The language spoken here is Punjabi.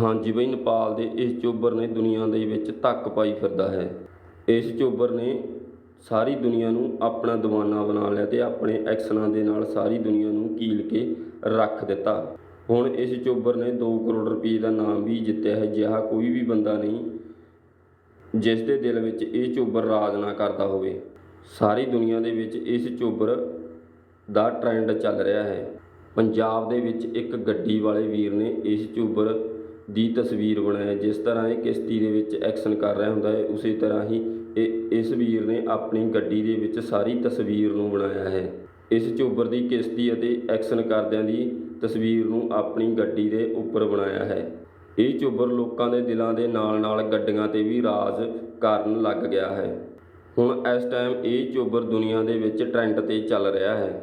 ਹਾਂਜੀ ਬਈ ਨੇਪਾਲ ਦੇ ਇਸ ਚੋਬਰ ਨੇ ਦੁਨੀਆ ਦੇ ਵਿੱਚ ਧੱਕ ਪਾਈ ਫਿਰਦਾ ਹੈ। ਇਸ ਚੋਬਰ ਨੇ ਸਾਰੀ ਦੁਨੀਆ ਨੂੰ ਆਪਣਾ ਦੀਵਾਨਾ ਬਣਾ ਲਿਆ ਤੇ ਆਪਣੇ ਐਕਸ਼ਨਾਂ ਦੇ ਨਾਲ ਸਾਰੀ ਦੁਨੀਆ ਨੂੰ ਕੀਲ ਕੇ ਰੱਖ ਦਿੱਤਾ। ਹੁਣ ਇਸ ਚੋਬਰ ਨੇ 2 ਕਰੋੜ ਰੁਪਏ ਦਾ ਨਾਮ ਵੀ ਜਿੱਤਿਆ ਹੈ, ਜਿਹਾ ਕੋਈ ਵੀ ਬੰਦਾ ਨਹੀਂ, ਜਿਸ ਦੇ ਦਿਲ ਵਿੱਚ ਇਹ ਚੋਬਰ ਰਾਜ ਨਾ ਕਰਦਾ ਹੋਵੇ। ਸਾਰੀ ਦੁਨੀਆ ਦੇ ਵਿੱਚ ਇਸ ਚੋਬਰ ਦਾ ਟ੍ਰੈਂਡ ਚੱਲ ਰਿਹਾ ਹੈ। ਪੰਜਾਬ ਦੇ ਵਿੱਚ ਇੱਕ ਗੱਡੀ ਵਾਲੇ ਵੀਰ ਨੇ ਇਸ ਚੋਬਰ ਦੀ ਤਸਵੀਰ ਬਣਾਇਆ ਜਿਸ ਤਰ੍ਹਾਂ ਇਹ ਕਿਸ਼ਤੀ ਦੇ ਵਿੱਚ ਐਕਸ਼ਨ ਕਰ ਰਿਹਾ ਹੁੰਦਾ ਹੈ, ਉਸੇ ਤਰ੍ਹਾਂ ਹੀ ਇਹ ਇਸ ਵੀਰ ਨੇ ਆਪਣੀ ਗੱਡੀ ਦੇ ਵਿੱਚ ਸਾਰੀ ਤਸਵੀਰ ਨੂੰ ਬਣਾਇਆ ਹੈ। ਇਸ ਚੋਬਰ ਦੀ ਕਿਸ਼ਤੀ ਅਤੇ ਐਕਸ਼ਨ ਕਰਦਿਆਂ ਦੀ ਤਸਵੀਰ ਨੂੰ ਆਪਣੀ ਗੱਡੀ ਦੇ ਉੱਪਰ ਬਣਾਇਆ ਹੈ। ਇਹ ਚੋਬਰ ਲੋਕਾਂ ਦੇ ਦਿਲਾਂ ਦੇ ਨਾਲ-ਨਾਲ ਗੱਡੀਆਂ ਤੇ ਵੀ ਰਾਜ ਕਰਨ ਲੱਗ ਗਿਆ ਹੈ। ਹੁਣ ਇਸ ਟਾਈਮ ਇਹ ਚੋਬਰ ਦੁਨੀਆ ਦੇ ਵਿੱਚ ਟ੍ਰੈਂਡ ਤੇ ਚੱਲ ਰਿਹਾ ਹੈ।